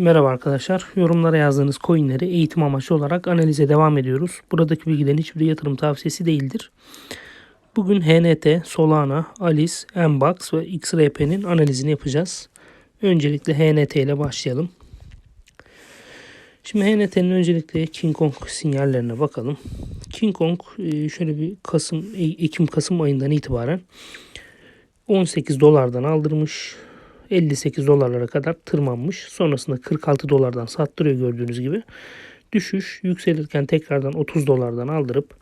Merhaba arkadaşlar. Yorumlara yazdığınız coinleri eğitim amaçlı olarak analize devam ediyoruz. Buradaki bilgilerin hiçbir yatırım tavsiyesi değildir. Bugün HNT, Solana, Alice, Mbox ve XRP'nin analizini yapacağız. Öncelikle HNT ile başlayalım. Şimdi HNT'nin öncelikle King Kong sinyallerine bakalım. King Kong e, şöyle bir Kasım, e, Ekim-Kasım ayından itibaren 18 dolardan aldırmış. 58 dolarlara kadar tırmanmış. Sonrasında 46 dolardan sattırıyor gördüğünüz gibi. Düşüş yükselirken tekrardan 30 dolardan aldırıp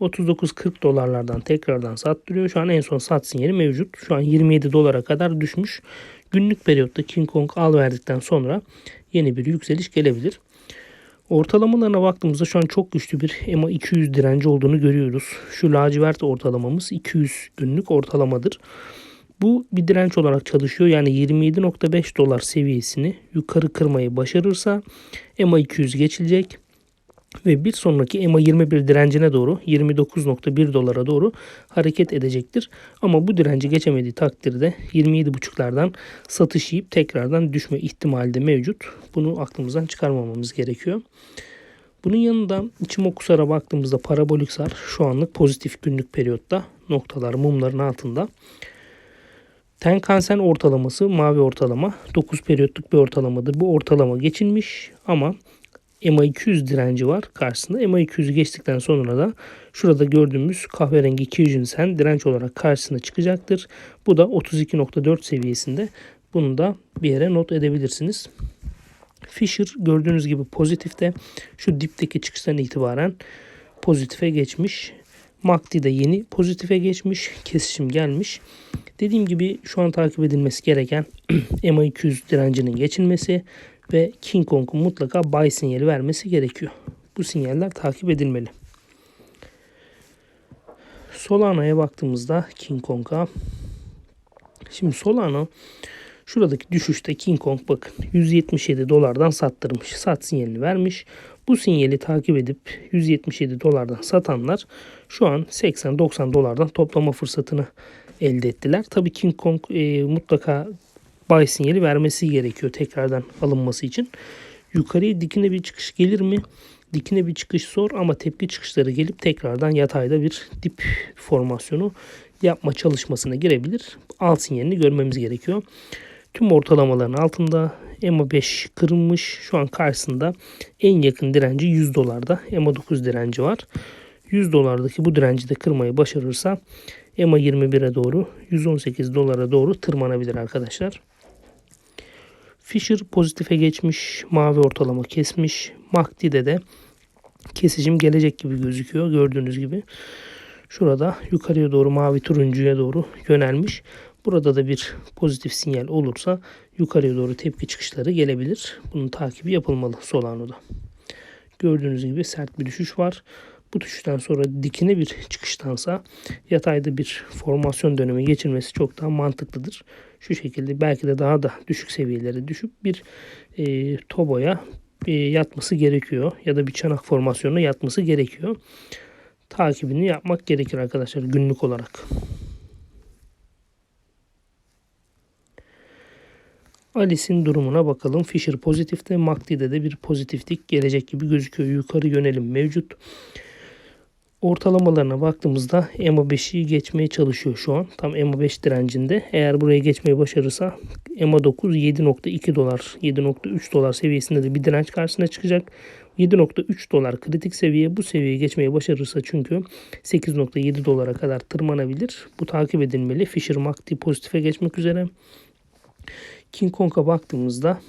39-40 dolarlardan tekrardan sattırıyor. Şu an en son sat sinyali mevcut. Şu an 27 dolara kadar düşmüş. Günlük periyotta King Kong al verdikten sonra yeni bir yükseliş gelebilir. Ortalamalarına baktığımızda şu an çok güçlü bir EMA 200 direnci olduğunu görüyoruz. Şu lacivert ortalamamız 200 günlük ortalamadır. Bu bir direnç olarak çalışıyor. Yani 27.5 dolar seviyesini yukarı kırmayı başarırsa EMA 200 geçilecek ve bir sonraki EMA 21 direncine doğru 29.1 dolara doğru hareket edecektir. Ama bu direnci geçemediği takdirde 27.5'lardan satış yiyip tekrardan düşme ihtimali de mevcut. Bunu aklımızdan çıkarmamamız gerekiyor. Bunun yanında Ichimokusar'a baktığımızda parabolik sar şu anlık pozitif günlük periyotta noktalar mumların altında. Tenkan-Sen ortalaması mavi ortalama 9 periyotluk bir ortalamadır. Bu ortalama geçilmiş ama MA200 direnci var karşısında. MA200'ü geçtikten sonra da şurada gördüğümüz kahverengi 200 sen direnç olarak karşısına çıkacaktır. Bu da 32.4 seviyesinde. Bunu da bir yere not edebilirsiniz. Fisher gördüğünüz gibi pozitifte şu dipteki çıkıştan itibaren pozitife geçmiş. MACD de yeni pozitife geçmiş. Kesişim gelmiş. Dediğim gibi şu an takip edilmesi gereken MA200 direncinin geçilmesi ve King Kong'un mutlaka buy sinyali vermesi gerekiyor. Bu sinyaller takip edilmeli. Solana'ya baktığımızda King Kong'a Şimdi Solana şuradaki düşüşte King Kong bakın 177 dolardan sattırmış. Sat sinyalini vermiş. Bu sinyali takip edip 177 dolardan satanlar şu an 80-90 dolardan toplama fırsatını elde ettiler. Tabii King Kong e, mutlaka buy sinyali vermesi gerekiyor tekrardan alınması için. Yukarıya dikine bir çıkış gelir mi? Dikine bir çıkış zor ama tepki çıkışları gelip tekrardan yatayda bir dip formasyonu yapma çalışmasına girebilir. Alt sinyalini görmemiz gerekiyor. Tüm ortalamaların altında EMA 5 kırılmış. Şu an karşısında en yakın direnci 100 dolarda. EMA 9 direnci var. 100 dolardaki bu direnci de kırmayı başarırsa EMA 21'e doğru 118 dolara doğru tırmanabilir arkadaşlar. Fisher pozitife geçmiş. Mavi ortalama kesmiş. MACD'de de kesicim gelecek gibi gözüküyor. Gördüğünüz gibi. Şurada yukarıya doğru mavi turuncuya doğru yönelmiş. Burada da bir pozitif sinyal olursa yukarıya doğru tepki çıkışları gelebilir. Bunun takibi yapılmalı Solano'da. Gördüğünüz gibi sert bir düşüş var. Bu düşüşten sonra dikine bir çıkıştansa yatayda bir formasyon dönemi geçirmesi çok daha mantıklıdır. Şu şekilde belki de daha da düşük seviyelere düşüp bir e, toboya e, yatması gerekiyor. Ya da bir çanak formasyonuna yatması gerekiyor. Takibini yapmak gerekir arkadaşlar günlük olarak. Alice'in durumuna bakalım. Fisher pozitifte, MACD'de de bir pozitiflik gelecek gibi gözüküyor. Yukarı yönelim mevcut. Ortalamalarına baktığımızda EMA 5'i geçmeye çalışıyor şu an. Tam EMA 5 direncinde. Eğer buraya geçmeyi başarırsa EMA 9 7.2 dolar, 7.3 dolar seviyesinde de bir direnç karşısına çıkacak. 7.3 dolar kritik seviye. Bu seviyeyi geçmeyi başarırsa çünkü 8.7 dolara kadar tırmanabilir. Bu takip edilmeli. Fisher MACD pozitife geçmek üzere. King Kong'a baktığımızda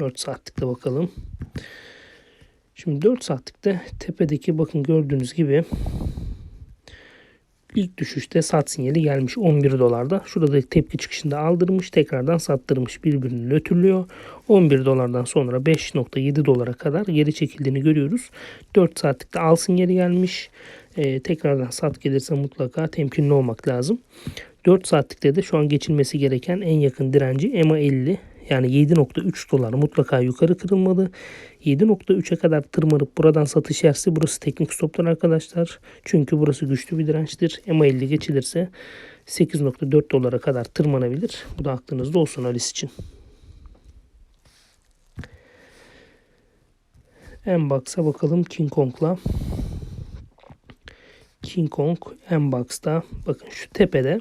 4 saatlikte bakalım. Şimdi 4 saatlikte tepedeki bakın gördüğünüz gibi ilk düşüşte sat sinyali gelmiş 11 dolarda. Şurada tepki çıkışında aldırmış tekrardan sattırmış birbirini nötrlüyor. 11 dolardan sonra 5.7 dolara kadar geri çekildiğini görüyoruz. 4 saatlikte al sinyali gelmiş. Ee, tekrardan sat gelirse mutlaka temkinli olmak lazım. 4 saatlikte de şu an geçilmesi gereken en yakın direnci EMA 50. Yani 7.3 dolar mutlaka yukarı kırılmalı. 7.3'e kadar tırmanıp buradan satış yerse burası teknik stoplar arkadaşlar. Çünkü burası güçlü bir dirençtir. EMA 50 geçilirse 8.4 dolara kadar tırmanabilir. Bu da aklınızda olsun Alice için. Mbox'a bakalım King Kong'la. King Kong Mbox'ta bakın şu tepede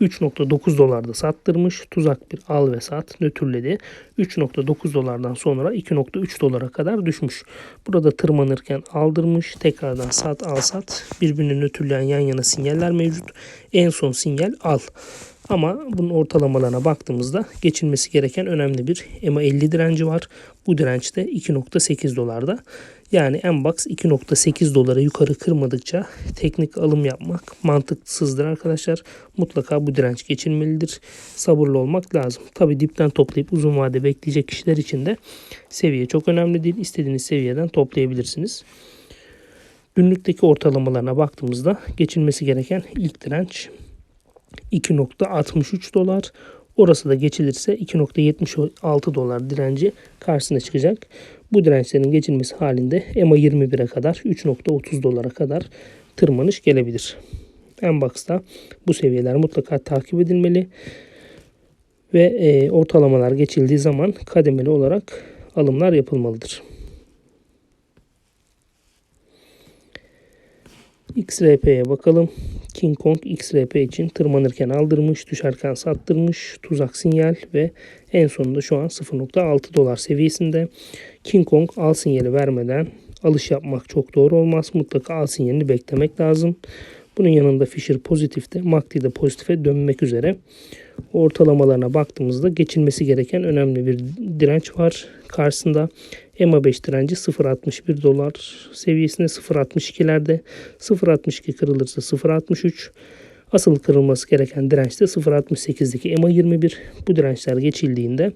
3.9 dolarda sattırmış. Tuzak bir al ve sat nötrledi. 3.9 dolardan sonra 2.3 dolara kadar düşmüş. Burada tırmanırken aldırmış. Tekrardan sat al sat. Birbirini nötrleyen yan yana sinyaller mevcut. En son sinyal al. Ama bunun ortalamalarına baktığımızda geçilmesi gereken önemli bir EMA 50 direnci var. Bu direnç de 2.8 dolarda. Yani Mbox 2.8 dolara yukarı kırmadıkça teknik alım yapmak mantıksızdır arkadaşlar. Mutlaka bu direnç geçilmelidir. Sabırlı olmak lazım. Tabi dipten toplayıp uzun vade bekleyecek kişiler için de seviye çok önemli değil. İstediğiniz seviyeden toplayabilirsiniz. Günlükteki ortalamalarına baktığımızda geçilmesi gereken ilk direnç 2.63 dolar. Orası da geçilirse 2.76 dolar direnci karşısına çıkacak. Bu dirençlerin geçilmesi halinde EMA 21'e kadar 3.30 dolara kadar tırmanış gelebilir. Mbox'ta bu seviyeler mutlaka takip edilmeli ve e, ortalamalar geçildiği zaman kademeli olarak alımlar yapılmalıdır. XRP'ye bakalım. King Kong XRP için tırmanırken aldırmış, düşerken sattırmış, tuzak sinyal ve en sonunda şu an 0.6 dolar seviyesinde. King Kong al sinyali vermeden alış yapmak çok doğru olmaz. Mutlaka al sinyalini beklemek lazım. Bunun yanında Fisher pozitifte, MACD de pozitife dönmek üzere. Ortalamalarına baktığımızda geçilmesi gereken önemli bir direnç var. Karşısında EMA 5 direnci 0.61 dolar seviyesinde 0.62'lerde 0.62 kırılırsa 0.63 asıl kırılması gereken direnç de 0.68'deki EMA 21 bu dirençler geçildiğinde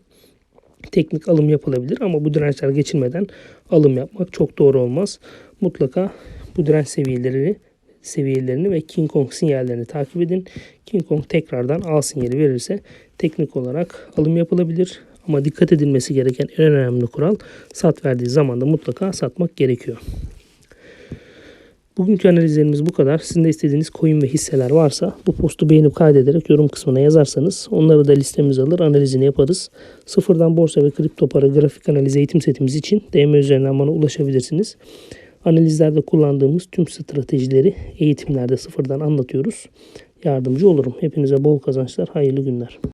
teknik alım yapılabilir ama bu dirençler geçilmeden alım yapmak çok doğru olmaz. Mutlaka bu direnç seviyeleri seviyelerini ve King Kong sinyallerini takip edin. King Kong tekrardan al sinyali verirse teknik olarak alım yapılabilir. Ama dikkat edilmesi gereken en önemli kural sat verdiği zamanda mutlaka satmak gerekiyor. Bugünkü analizlerimiz bu kadar. Sizin de istediğiniz coin ve hisseler varsa bu postu beğenip kaydederek yorum kısmına yazarsanız onları da listemize alır analizini yaparız. Sıfırdan borsa ve kripto para grafik analiz eğitim setimiz için DM üzerinden bana ulaşabilirsiniz. Analizlerde kullandığımız tüm stratejileri eğitimlerde sıfırdan anlatıyoruz. Yardımcı olurum. Hepinize bol kazançlar, hayırlı günler.